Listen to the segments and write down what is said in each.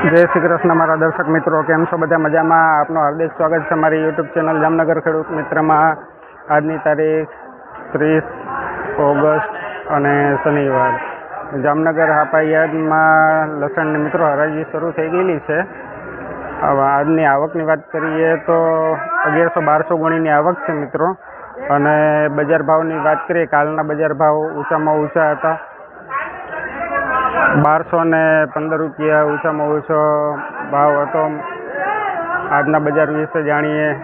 જય શ્રી કૃષ્ણ મારા દર્શક મિત્રો, કેમ છો બધા મજામાં? આપનું હાર્દિક સ્વાગત છે મારી યુટ્યુબ ચેનલ જામનગર ખેડૂત મિત્રમાં. આજની તારીખ ત્રીસ ઓગસ્ટ અને શનિવાર. જામનગર હાપાયાદમાં લસણની મિત્રો હરાજી શરૂ થઈ ગયેલી છે. હવે આજની આવકની વાત કરીએ તો અગિયારસો બારસો ગુણીની આવક છે મિત્રો. અને બજાર ભાવની વાત કરીએ, કાલના બજાર ભાવ ઊંચામાં ઊંચા હતા. બારસો ને પંદર રૂપિયા ઓછામાં ઓછો ભાવ હતો. આજના બજાર વિશે જાણીએ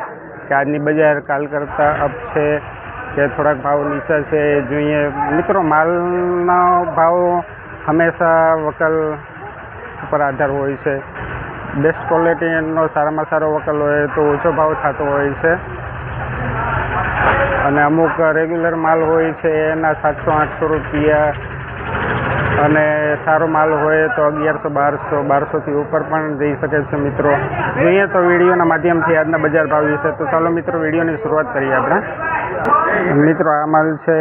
કે આજની બજાર કાલ કરતાં અપ છે કે થોડાક ભાવ નીચા છે એ જોઈએ. મિત્રો, માલનો ભાવ હંમેશા વકલ ઉપર આધાર હોય છે. બેસ્ટ ક્વોલિટીનો સારામાં સારો વકલ હોય તો ઓછો ભાવ થતો હોય છે. અને અમુક રેગ્યુલર માલ હોય છે એના સાતસો, આઠસો રૂપિયા અને સારો માલ હોય તો અગિયારસો, બારસો, બારસોથી ઉપર પણ જઈ શકે છે મિત્રો. જોઈએ તો વિડીયોના માધ્યમથી આજના બજાર ભાવ વિશે. તો ચાલો મિત્રો, વિડીયોની શરૂઆત કરીએ આપણે. મિત્રો, આ માલ છે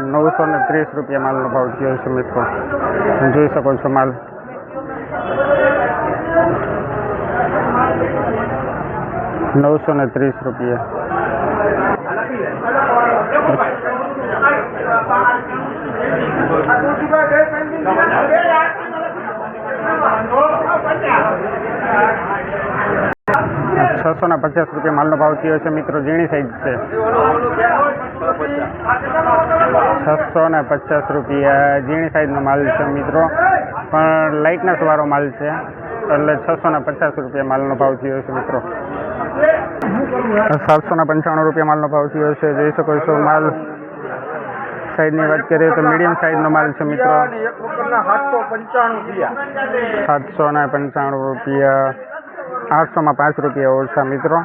નવસો ને ત્રીસ રૂપિયા માલનો ભાવ થયો છે મિત્રો. જોઈ શકો છો માલ. નવસો ને ત્રીસ રૂપિયા. છસો ને પચાસ રૂપિયા માલનો ભાવ થયો છે. મિત્રો, ઝીણી સાઈઝ છે. છસો ને પચાસ રૂપિયા ઝીણી સાઈઝનો માલ છે, મિત્રો. પણ લાઇટનેસ વાળો માલ છે. એટલે છસો ને પચાસ રૂપિયા માલનો ભાવ થયો છે, મિત્રો. સાતસો ને પંચાણું રૂપિયા માલનો ભાવ થયો છે. જોઈ શકો છો, માલ સાઈઝની વાત કરીએ તો મીડિયમ સાઈઝનો માલ છે, મિત્રો. સાતસો ને પંચાણું રૂપિયા. આઠસોમાં પાંચ રૂપિયા ઓછા, મિત્રો.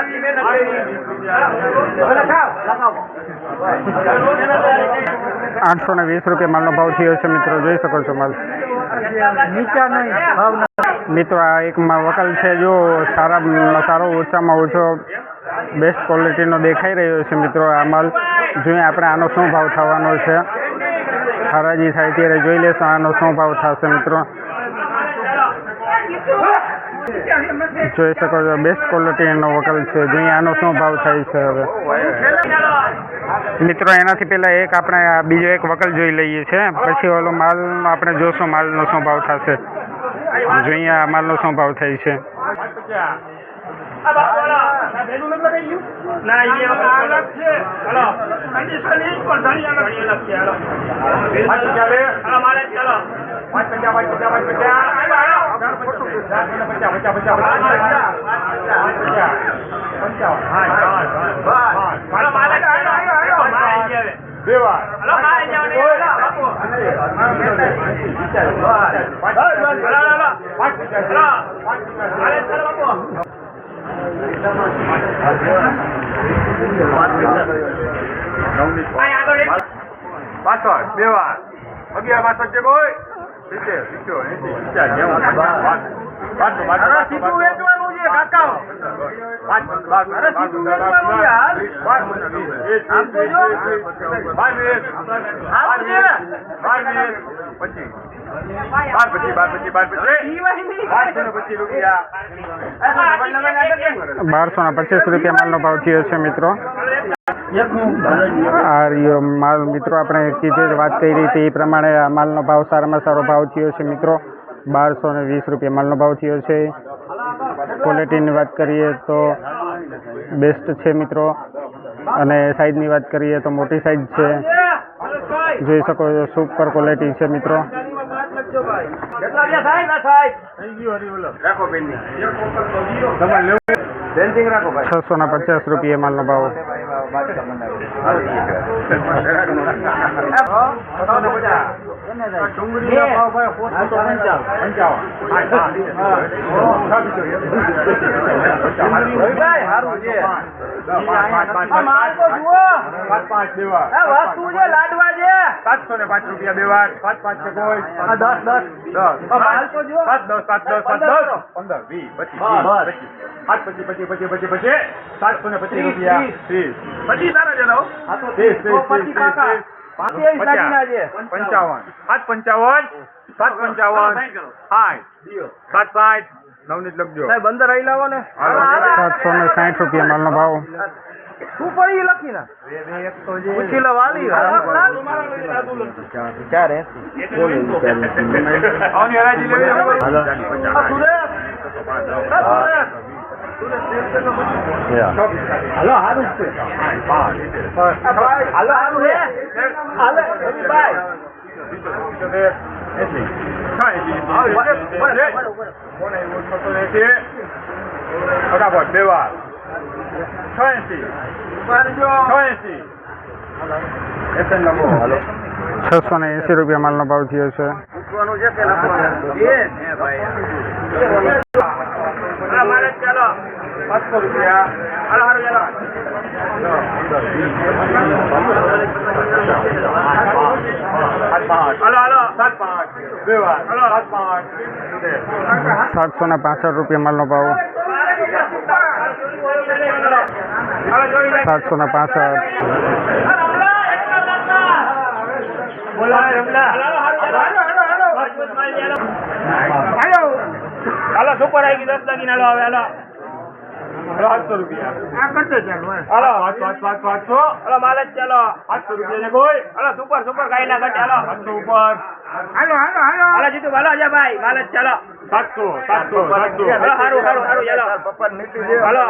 આઠસો ને વીસ રૂપિયા માલનો ભાવ થયો છે મિત્રો, જોઈ શકો છો માલ. મિત્રો, આ એક વકલ છે. જો સારા, સારો, ઓછામાં ઓછો બેસ્ટ ક્વોલિટીનો દેખાઈ રહ્યો છે મિત્રો આ માલ. જોઈએ આપણે આનો શું ભાવ થવાનો છે. હરાજી થાય ત્યારે જોઈ લેશું આનો શું ભાવ થશે મિત્રો. જોઈ શકો છો બેસ્ટ ક્વોલિટીનો વકલ છે. જોઈએ શું ભાવ થાય છે હવે. મિત્રો, એનાથી પહેલાં એક આપણે બીજો એક વકલ જોઈ લઈએ છીએ પછી ઓલો માલ આપણે જોશું માલનો શું ભાવ થશે. જોઈએ માલનો શું ભાવ થાય છે. વાર પાછળ બે વાર. અગિયાર પાછળ છે કોઈ સિત્તેર સિત્તેર એસી વિચાર નેવું. પાંચસો પાંચસો સીધું વેચવાનું છે કાકા. અરે સીધું વેચવાનું છે હાલ. આમ તો જો. બાર મિનિટ બાર મિનિટ બાર બાર પચીસ બાર પચીસ બાર પચીસ બારસો ને પચીસ રૂપિયા બારસો ને પચીસ રૂપિયા માલનો ભાવ થયો છે મિત્રો. આ રહ્યો માલ મિત્રો આપણે કીધે વાત કરી હતી એ પ્રમાણે આ માલનો ભાવ સારામાં સારો ભાવ થયો છે મિત્રો. બારસો ને વીસ રૂપિયા માલનો ભાવ થયો છે. ક્વોલિટીની વાત કરીએ તો બેસ્ટ છે મિત્રો. અને સાઈઝની વાત કરીએ તો મોટી સાઈઝ છે. જોઈ શકો છો સુપર ક્વોલિટી છે મિત્રો. છસો ને પચાસ રૂપિયા માલનો ભાવ. પાંચ પાંચ લાડવા છે. સાતસો ને પાંચ રૂપિયા દેવા પાંચ પાંચ છે કોઈ. દસ દસ. દસ. સાત દસ સાત દસ સાત દસ. પંદર વીસ પચીસ પાંચ પચીસ. પચીસ પચીસ પચીસ પચીસ સાતસો ને પચીસ રૂપિયા. ત્રીસ. પચીસ સારા. આ ત્રીસ, ત્રીસ. ત્રીસ, પંચાવન. સાત પંચાવન. સાત પંચાવન. સાઠ. સાત સાઠ. નવનીત લખજો. સાહેબ અંદર રહી લાવો ને. સાતસો ને સાઠ રૂપિયા માલનો ભાવ. શું પણ એ લખી ના પૂછી લો વાલી. આવની હરાજી હાલો હારું છે હાલો હારું છે હાલે રવિભાઈ એસી. છ એસી. કોને એવું છસો ને એસી? ફટાફટ બે વાર છસો ને એંસી રૂપિયા માલનો ભાવ થયો છે સાતસો રૂપિયા હાલો હાલો ચાલો સાતસો ને પાસઠ રૂપિયા માલનો ભાવ સાતસો ને પાસઠ બોલાવે રમલા હાલો સુપર આવી દસ દાગીના હાલો હવે હાલો. હાલો રૂપિયા. આ કરતો ચાલ હાલો પાંચસો પાંચસો પાંચસો હાલો માલ જ ચાલો. આઠસો રૂપિયા ને કોઈ? હાલો સુપર સુપર કાઈ ના ઘટે હાલો. આઠસો ઉપર. હાલો હાલો હાલો. હાલો જીતુ હાલો અજય ભાઈ માલ જ ચાલો. સાતસો સાતસો સાતસો. હાલો હારું હારું હારું ચાલો હાલો.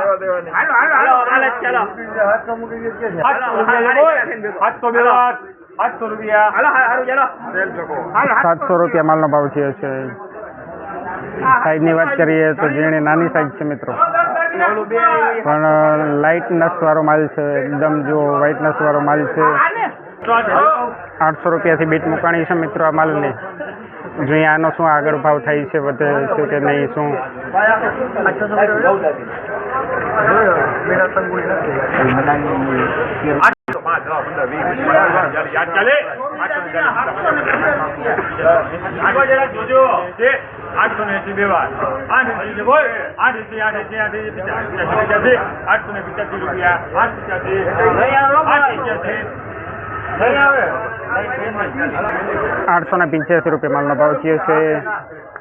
હાલો હાલો હાલો. માલ જ ચાલો. આઠસો રૂપિયા ને કોઈ આઠસો બે વાર રૂપિયા. હાલો હારું ચાલો. સાતસો રૂપિયા માલનો ભાવ છે. સાઈઝની વાત કરીએ તો ઝીણી નાની સાઈઝ છે મિત્રો. પણ લાઇટ નસવાળો માલ છે, એકદમ જો વ્હાઇટ નસવાળો માલ છે. આઠસો રૂપિયાથી બીટ મુકાણી છે મિત્રો આ માલની. જોઈએ આનો શું આગળ ભાવ થાય છે, વધે છે કે નહીં, શું? આઠસો ને એસી બે વાર આઠસો ને પિચાસી રૂપિયા આઠ આઠસો ને પંચ્યાસી રૂપિયા માલનો ભાવ થયો છે.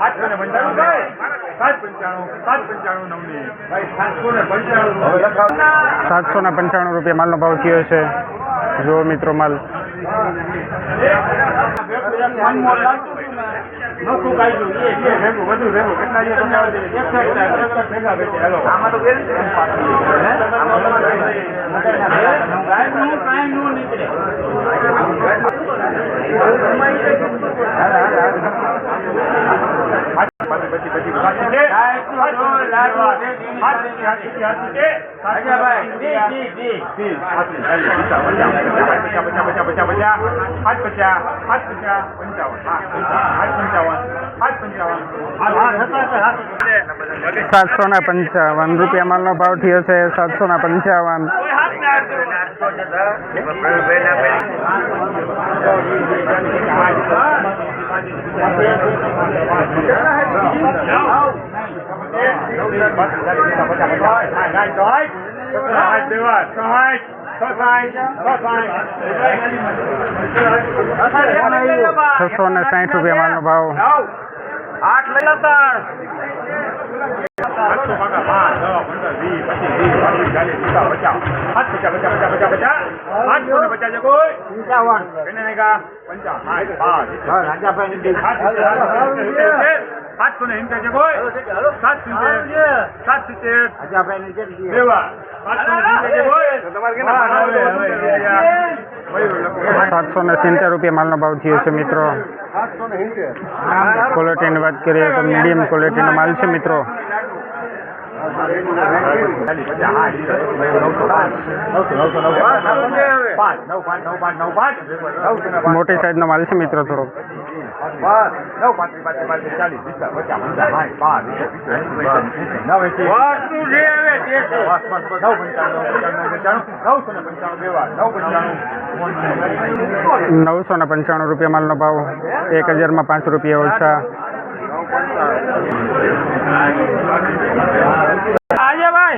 આઠસો ને પંચાણું સાત પંચાણું સાત પંચાણું નવની. સાતસો ને પંચાણું. સાતસો ને પંચાણું રૂપિયા માલનો ભાવ થયો છે. જો મિત્રો માલ. નીકળે. સાતસો ને પંચાવન રૂપિયા માલનો ભાવ થયો છે સાતસો ને પંચાવન. છસો ને સાઠ રૂપિયા માલનો ભાવ. આઠ લઈ આઠસો પાકા પાંચ દસ પંદર વીસ પચીસ ત્રીસ પાંત્રીસ ચાલીસ પિસ્તાલીસ પચાસ સાત પચાસ પચાસ પચાસ પચાસ પચાસ આઠસો ને પચાસ છે કોઈ સાતસો સાત સિત્તેર સાતસો સાતસો ને સિત્તેર રૂપિયા માલનો ભાવ થયો છે મિત્રો. ક્વોલિટીની વાત કરીએ તો મીડિયમ ક્વોલિટીનો માલ છે મિત્રો. ખાલી પચાસ, નો ને. મોટી માલ છે મિત્રો થોડો નવસો પાંત્રીસ, પાંત્રીસ, રૂપિયા માલનો ભાવ એક હજારમાં પાંચ, રૂપિયા વીસ,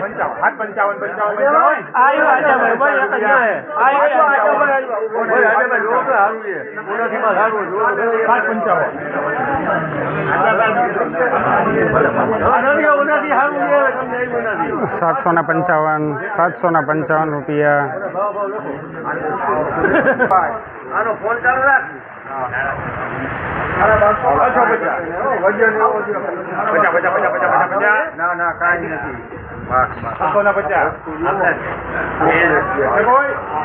ઓછા પંચાવન, પંચાવન, પંચાવન, પંચાવન. પાંચ પંચાવન. સાતસો ને પંચાવન સાતસો ને પંચાવન રૂપિયા. આનો ફોન ચાલુ રાખ ના ના કાંઈ નથી. ને પચાસ.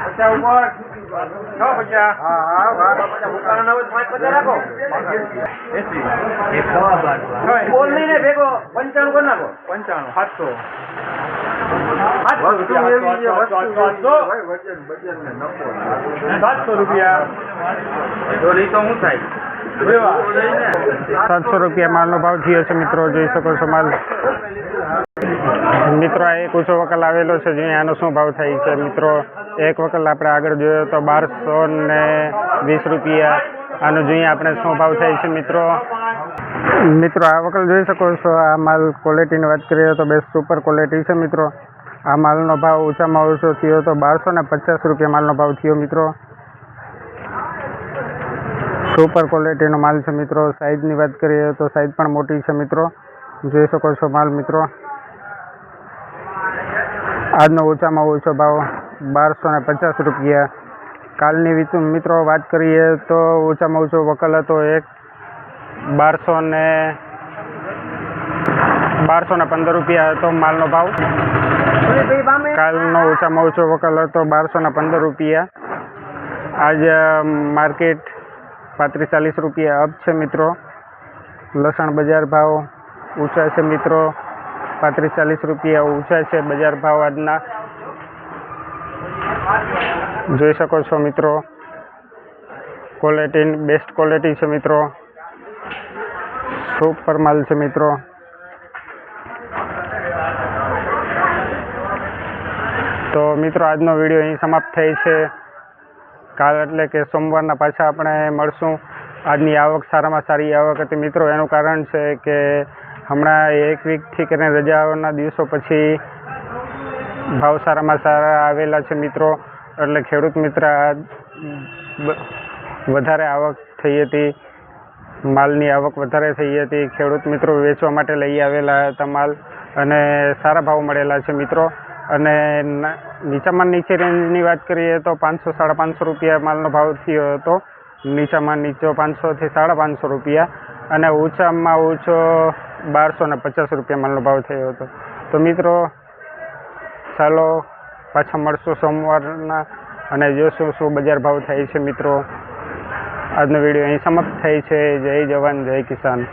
પચાસ ઉપર. છ પચાસ. ને ભેગો. પંચાણું કરી નાખો. પંચાણું સાતસો. સાતસો રૂપિયા, તો નહીં તો શું થાય? સાતસો રૂપિયા માલનો ભાવ થયો છે મિત્રો, જોઈ શકો છો માલ. મિત્રો, આ એક ઊંચો વકલ આવેલો છે જોઈએ આનો શું ભાવ થાય છે? મિત્રો, એક વકલ આપણે આગળ જોયો તો બારસો ને વીસ રૂપિયા. આનો જોઈએ આપણે શું ભાવ થાય છે, મિત્રો? મિત્રો, આ વકલ જોઈ શકો છો, આ માલ ક્વોલિટીની વાત કરીએ તો બેસ્ટ સુપર ક્વોલિટી છે, મિત્રો. આ માલનો ભાવ ઓછામાં ઓછો થયો તો બારસો ને પચાસ રૂપિયા માલનો ભાવ થયો, મિત્રો. સુપર ક્વોલિટીનો માલ છે મિત્રો. સાઈઝની વાત કરીએ તો સાઈઝ પણ મોટી છે મિત્રો. જોઈ શકો છો માલ મિત્રો. આજનો ઓછામાં ઓછો ભાવ બારસો ને પચાસ રૂપિયા. કાલની મિત્રો વાત કરીએ તો ઓછામાં ઓછો વકલ હતો એક બારસો ને બારસો ને પંદર રૂપિયા હતો માલનો ભાવ. કાલનો ઓછામાં ઓછો વકલ હતો બારસો ને પંદર રૂપિયા. આજ માર્કેટ પાંત્રીસ ચાલીસ રૂપિયા અપ છે મિત્રો. લસણ બજાર ભાવ ઊંચા છે મિત્રો. પાંત્રીસ ચાલીસ રૂપિયા ઊંચા છે બજાર ભાવ આજના. જોઈ શકો છો મિત્રો. ક્વોલિટી બેસ્ટ ક્વોલિટી છે મિત્રો. સુપર માલ છે મિત્રો. તો મિત્રો, આજનો વીડિયો અહીં સમાપ્ત થાય છે. કાલ એટલે કે સોમવારના પાછા આપણે મળશું. આજની આવક સારામાં સારી આવક હતી. મિત્રો, એનું કારણ છે કે હમણાં એક વીકથી કરીને રજાઓના દિવસો પછી ભાવ સારામાં સારા આવેલા છે મિત્રો. એટલે ખેડૂત મિત્ર વધારે આવક થઈ હતી. માલની આવક વધારે થઈ હતી. ખેડૂત મિત્રો વેચવા માટે લઈ આવેલા હતા માલ. અને સારા ભાવ મળેલા છે મિત્રો. અને નીચામાં નીચે રેન્જની વાત કરીએ તો પાંચસો સાડા પાંચસો રૂપિયા માલનો ભાવ થયો હતો. નીચામાં નીચો પાંચસોથી સાડા પાંચસો રૂપિયા અને ઊંચામાં ઊંચો બારસો ને પચાસ રૂપિયા માલનો ભાવ થયો હતો. તો મિત્રો, ચાલો પાછા મળશું સોમવારના અને જોશું શું બજાર ભાવ થાય છે મિત્રો. આજનો વીડિયો અહીં સમાપ્ત થાય છે. જય જવાન, જય કિસાન.